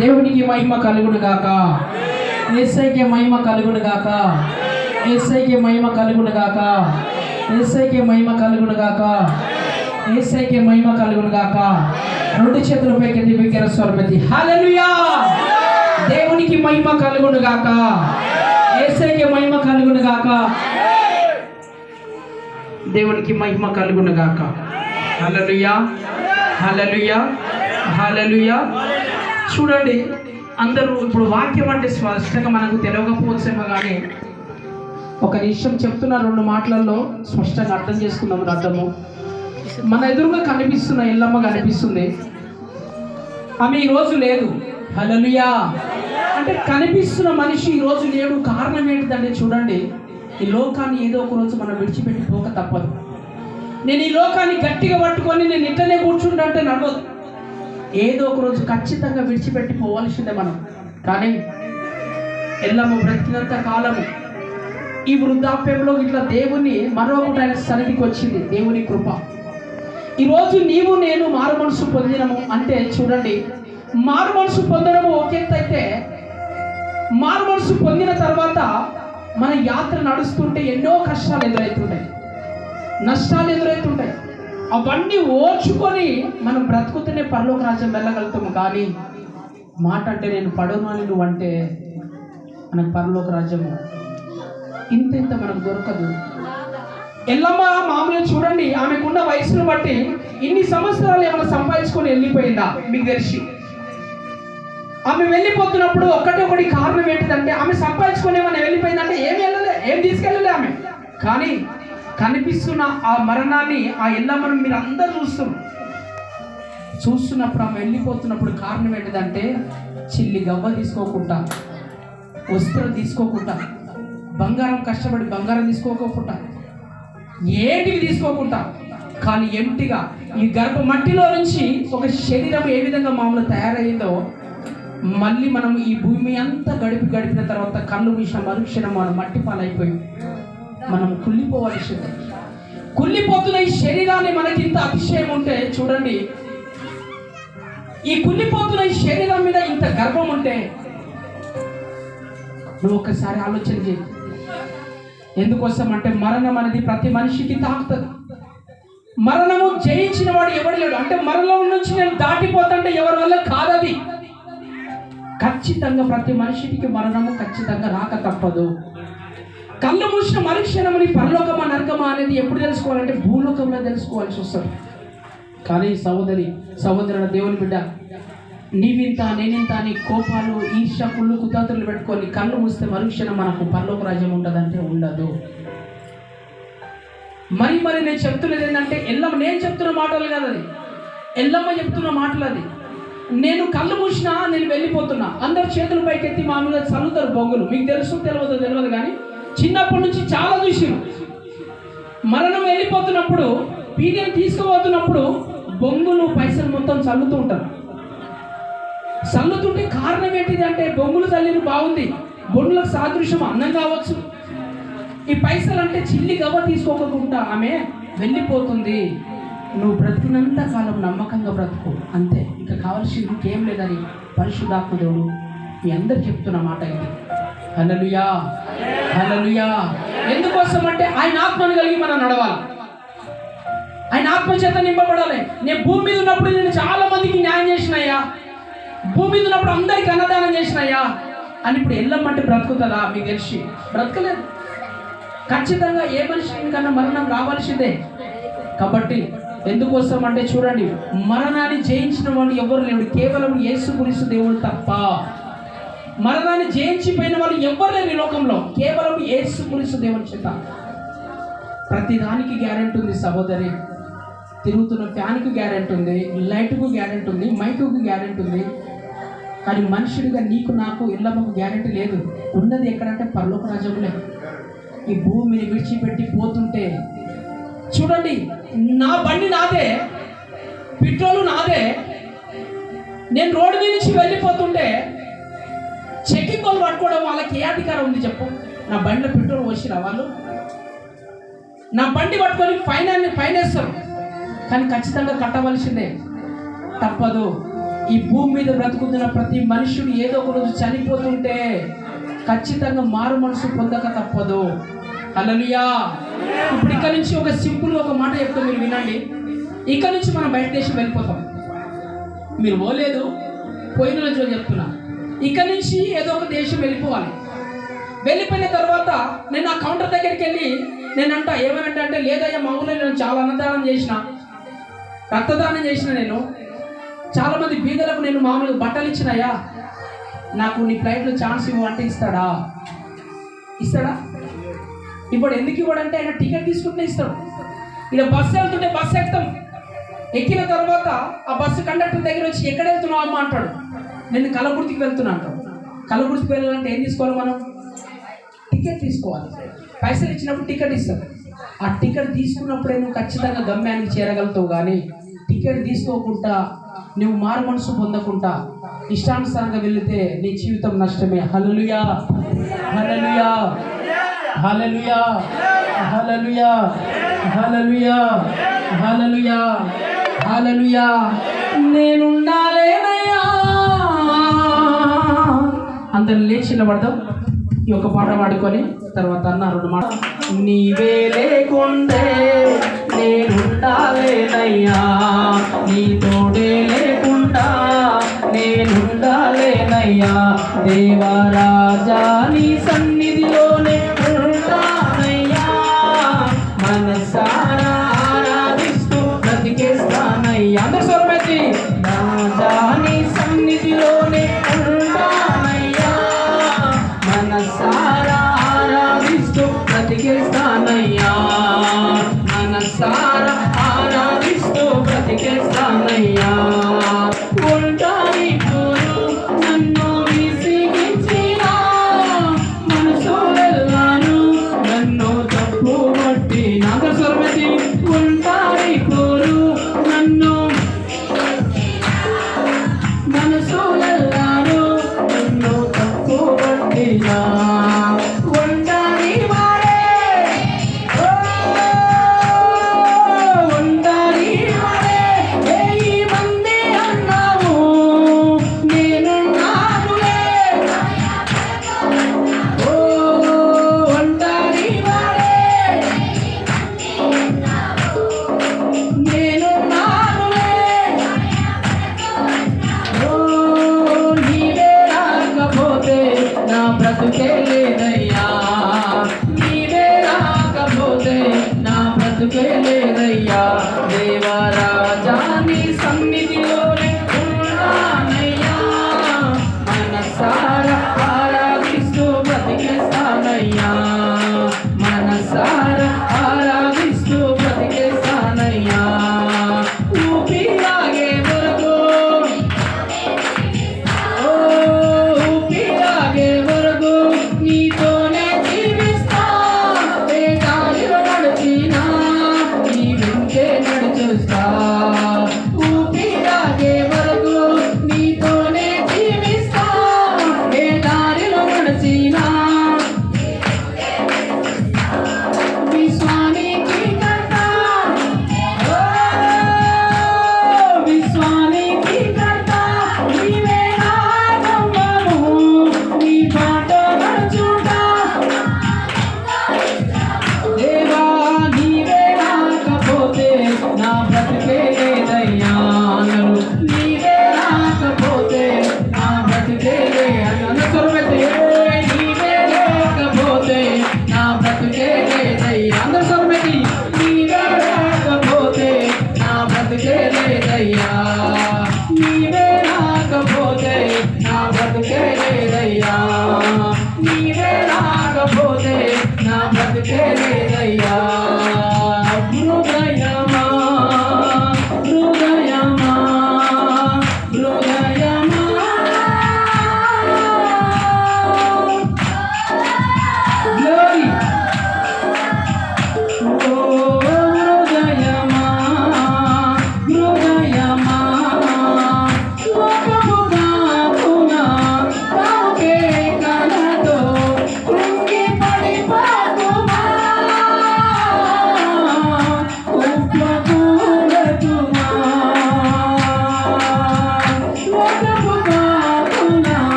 దేవునికి మహిమ కలుగును గాక. ఎస్ఐకి మహిమ కలుగును గాక. ఎస్ఐకి మహిమ కలుగును గాక. ఎస్ఐకి మహిమ కలుగును గాక. ఎస్ఐకి మహిమ కలుగును గాక. రెండు చేతులపై కింది బిగ్గర స్వరపతి హల్లెలూయా! దేవునికి మహిమ కలుగును గాక. ఏసైకి మహిమ కలుగును గాక. దేవునికి మహిమ కలుగును గాక. హల్లెలూయా! హల్లెలూయా! హల్లెలూయా! చూడండి. అందరూ ఇప్పుడు వాక్యం అంటే స్పష్టంగా మనకు తెలియకపోవచ్చేమో కానీ ఒక నిమిషం చెప్తున్న రెండు మాటలలో స్పష్టంగా అర్థం చేసుకుందాం అర్థము మన ఎదురుగా కనిపిస్తున్న ఎల్లమ్మ కనిపిస్తుంది. ఆమె ఈ రోజు లేదు. హల్లెలూయా. అంటే కనిపిస్తున్న మనిషి ఈ రోజు లేడు. కారణం ఏంటిదంటే చూడండి ఈ లోకాన్ని ఏదో ఒక రోజు మనం విడిచిపెట్టి పోక తప్పదు. నేను ఈ లోకాన్ని గట్టిగా పట్టుకొని నేను ఇట్లనే కూర్చుంటే నడవదు. ఏదో ఒక రోజు ఖచ్చితంగా విడిచిపెట్టి పోవాల్సిందే మనం. కానీ ఎల్లమ్మ బ్రతికినంత కాలము ఈ వృద్ధాప్యంలో ఇట్లా దేవుని మరొకటి ఆయన సన్నిధికి వచ్చింది దేవుని కృప. ఈరోజు నీవు నేను మారు మనసు పొందినము అంటే చూడండి మారు మనసు పొందడము ఒక అయితే మారు మనసు పొందిన తర్వాత మన యాత్ర నడుస్తుంటే ఎన్నో కష్టాలు ఎదురవుతుంటాయి నష్టాలు ఎదురవుతుంటాయి అవన్నీ ఓర్చుకొని మనం బ్రతుకుతూనే పరలోక రాజ్యం వెళ్ళగలుగుతాము. కానీ మాట అంటే నేను పడను అని నువ్వు అంటే మనకు పరలోక రాజ్యము ఇంత ఇంత మనకు దొరకదు. ఎల్లమ్మ మామూలుగా చూడండి ఆమెకున్న వయసును బట్టి ఇన్ని సంవత్సరాలు ఏమైనా సంపాదించుకొని వెళ్ళిపోయిందా? మీకు తెలిసి. ఆమె వెళ్ళిపోతున్నప్పుడు ఒకటి ఒకటి కారణం ఏంటిదంటే ఆమె సంపాదించుకొని ఏమైనా వెళ్ళిపోయిందంటే ఏమి వెళ్ళలే ఏం తీసుకెళ్ళలే ఆమె. కానీ కనిపిస్తున్న ఆ మరణాన్ని ఆ ఎల్లమ్మను మీరు అందరు చూస్తున్నారు చూస్తున్నప్పుడు ఆమె వెళ్ళిపోతున్నప్పుడు కారణం ఏంటిదంటే చిల్లి గవ్వ తీసుకోకుండా వస్త్రం తీసుకోకుండా బంగారం కష్టపడి బంగారం తీసుకోకుండా ఏటివి తీసుకోకుండా కానీ ఎంటిగా ఈ గర్భ మట్టిలో నుంచి ఒక శరీరం ఏ విధంగా మామూలు తయారైందో మళ్ళీ మనం ఈ భూమి అంతా గడిపి గడిపిన తర్వాత కళ్ళు మిషన్ మరుక్షణం మనం మట్టి పాలైపోయింది. మనం కుళ్ళిపోవాల్సిందే కుళ్ళిపోతున్న ఈ శరీరాన్ని మనకి ఇంత అతిశయం ఉంటే చూడండి. ఈ కుళ్ళిపోతున్న ఈ శరీరం మీద ఇంత గర్వం ఉంటే నువ్వు ఒకసారి ఆలోచన చేయి. ఎందుకోసం అంటే మరణం అనేది ప్రతి మనిషికి తాకుతుంది. మరణము జయించిన వాడు ఎవడు లేడు. అంటే మరణం నుంచి నేను దాటిపోతుంటే ఎవరి వల్ల కాదది ఖచ్చితంగా ప్రతి మనిషికి మరణము ఖచ్చితంగా రాక తప్పదు. కళ్ళు మూసిన మరుక్షణమని పరలోకమా నరకమా అనేది ఎప్పుడు తెలుసుకోవాలంటే భూలోకంలో తెలుసుకోవాల్సి వస్తుంది. కానీ సహోదరి సహోదరుడు దేవుని బిడ్డ నీవింత నేనింత అని కోపాలు ఈర్ష కుళ్ళు కుతాతులు పెట్టుకొని కళ్ళు మూస్తే మరుక్షణం మనకు పరలోక రాజ్యం ఉండదంటే ఉండదు. మరి మరి నేను చెప్తున్నది ఏంటంటే ఎల్లమ్మ నేను చెప్తున్న మాటలు కాదు అది. ఎల్లమ్మ చెప్తున్న మాటలు అది. నేను కళ్ళు మూసినా నేను వెళ్ళిపోతున్నా. అందరు చేతుల పైకెత్తి మామూలుగా చల్లుతారు బొంగులు. మీకు తెలుసు తెలియదు తెలియదు కానీ చిన్నప్పటి నుంచి చాలా చూసాను మరణం వెళ్ళిపోతున్నప్పుడు పీడియం తీసుకుపోతున్నప్పుడు బొంగులు పైసలు మొత్తం చల్లుతూ ఉంటారు. చల్లుతుంటే కారణం ఏంటిది అంటే బొంగులు తల్లిని బాగుంది. బొంగులకు సాదృశ్యం అన్నం కావచ్చు. ఈ పైసలు అంటే చిల్లి గవ్వ తీసుకోకుండా ఆమె వెళ్ళిపోతుంది. నువ్వు బ్రతికినంత కాలం నమ్మకంగా బ్రతుకు. అంతే. ఇంకా కావాల్సింది ఇంకేం లేదని పరిశుద్ధాత్మ దేవుడు మీ అందరు చెప్తున్న మాట ఇది. హలలుయా హలలుయా ఎందుకోసం అంటే ఆయన ఆత్మను కలిగి మనం నడవాలి. ఆయన ఆత్మ చేత నింపబడాలి. నేను భూమి మీద ఉన్నప్పుడు నేను చాలా మందికి న్యాయం చేసినయ్యా. భూమి మీద ఉన్నప్పుడు అందరికి అన్నదానం చేసినయ్యా. అని ఇప్పుడు వెళ్ళమంటే బ్రతుకుతుందా? మీకు తెలిసి. బ్రతకలేదు. ఖచ్చితంగా ఏ మనిషి కన్నా మరణం రావాల్సిందే కాబట్టి ఎందుకోసం అంటే చూడండి మరణాన్ని జయించిన వాళ్ళు ఎవరు లేడు. కేవలం యేసు గురిసు దేవుడు తప్ప. మరణాన్ని జయించిపోయిన వాళ్ళు ఎవరు లేరు ఈ లోకంలో. కేవలం ఏసు పురుషు దేవుని చేత. ప్రతిదానికి గ్యారెంటీ ఉంది సహోదరి. తిరుగుతున్న ఫ్యాన్కు గ్యారెంటీ ఉంది లైట్కు గ్యారెంటీ ఉంది మైకుకు గ్యారెంటీ ఉంది. కానీ మనుషుడిగా నీకు నాకు ఇళ్ళమ్మకు గ్యారెంటీ లేదు. ఉన్నది ఎక్కడంటే పర్లోక రాజ్యంలో. ఈ భూమిని విడిచిపెట్టి పోతుంటే చూడండి నా బండి నాదే పెట్రోలు నాదే. నేను రోడ్డు మీద నుంచి వెళ్ళిపోతుంటే చెకింగ్ వాళ్ళు పట్టుకోవడం వాళ్ళకి ఏ అధికారం ఉంది చెప్పు? నా బండిలో పెట్రోల్ పోసిరా వాళ్ళు? నా బండి పట్టుకొని ఫైనాన్ని ఫైన్ వేస్తారు కానీ ఖచ్చితంగా కట్టవలసిందే. తప్పదు. ఈ భూమి మీద బ్రతుకుతున్న ప్రతి మనుషుడు ఏదో ఒక రోజు చనిపోతుంటే ఖచ్చితంగా మారు మనసు పొందక తప్పదు. అలలియా ఇప్పుడు ఇక్కడ నుంచి ఒక సింపుల్ ఒక మాట చెప్తా మీరు వినండి. ఇక్కడ నుంచి మనం బయట దేశం వెళ్ళిపోతాం. మీరు పోలేదు. పోయిన రోజు చెప్తున్నా. ఇక్కడి నుంచి ఏదో ఒక దేశం వెళ్ళిపోవాలి. వెళ్ళిపోయిన తర్వాత నేను ఆ కౌంటర్ దగ్గరికి వెళ్ళి నేను అంట ఏమనంటే అంటే లేదయ్యా మా ఊళ్ళో నేను చాలా అన్నదానం చేసిన రక్తదానం చేసిన నేను. చాలామంది బీదలకు నేను మామూలుగా బట్టలు ఇచ్చినాయా నాకు నీ ఫ్లైట్లో ఛాన్స్ ఇవ్వు అంటే ఇస్తాడా? ఇస్తాడా? ఇప్పుడు ఎందుకు ఇవ్వడంటే ఆయన టికెట్ తీసుకుంటే ఇస్తాడు. ఇక బస్సు వెళ్తుంటే బస్సు ఎక్కుతాం. ఎక్కిన తర్వాత ఆ బస్సు కండక్టర్ దగ్గర వచ్చి ఎక్కడ వెళ్తున్నావు అమ్మ? అంటాడు. నేను కలబుర్తికి వెళ్తున్నా అంటాడు కలబుర్తికి వెళ్ళాలంటే ఏం తీసుకోవాలి మనం? టికెట్ తీసుకోవాలి. పైసలు ఇచ్చినప్పుడు టికెట్ ఇస్తారు ఆ టికెట్ తీసుకున్నప్పుడే నువ్వు ఖచ్చితంగా గమ్యానికి చేరగలుగుతావు కానీ టికెట్ తీసుకోకుండా నువ్వు మారు మనసు పొందకుండా ఇష్టానుసారంగా వెళితే నీ జీవితం నష్టమే. హలలుయా హలలుయా హలలుయా హలలుయా హలలుయా హలలుయా హలలుయా నేనున్నా అందరు లేచి నిలబడదాం. ఈ ఒక పాట పాడుకొని తర్వాత అన్న రెండు మాట నీవే లేకుండే నేనుండాలేనయ్యా నీ తోడే లేకుండా నేనుండాలేనయ్యా దేవరాజా నీ సన్నిధి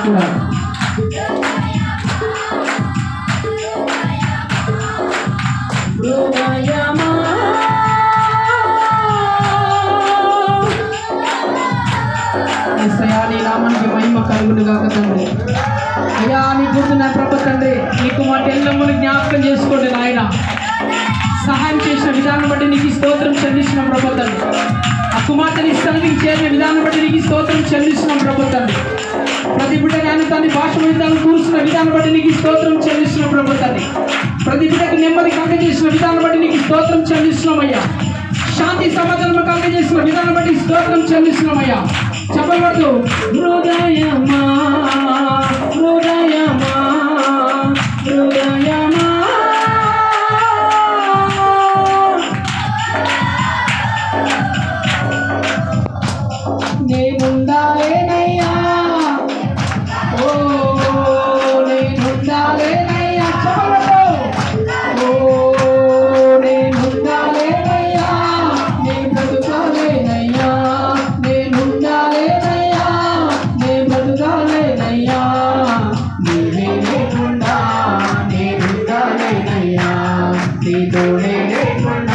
పరిశుద్ధాత్ముడా నీ నామానికి మహిమ కలుగును గాక తండ్రి. అయ్యా నీ గుర్తున్న ప్రభ తండ్రి. నీకు మా ఎల్లమ్మని జ్ఞాపకం చేసుకోండి నాయన. సహాయం చేసిన విధానం బట్టి నీకు స్తోత్రం చెల్లిస్తున్నాం ప్రభ తండ్రి. ఆ కుమార్తెని స్థలానికి చేరిన విధానం బట్టి నీకు స్తోత్రం చెల్లిస్తున్నాం ప్రభ తండ్రి. ప్రతి బిడ్డ కానీ తన భాష విధానం కూర్చున్న విధానం బట్టి నీకు స్తోత్రం చెల్లిస్తున్న ప్రభు తల్లి ప్రతి బిడ్డకు నెమ్మది కలగ చేసిన విధానం బట్టి నీకు స్తోత్రం చెల్లిస్తున్నామయ్యా. శాంతి సమాధానం కలగ చేసిన విధానం బట్టి స్తోత్రం చెల్లిస్తున్నామయ్యా. చెప్పబడదు హృదయమా హృదయమా హృదయమా. morning, good.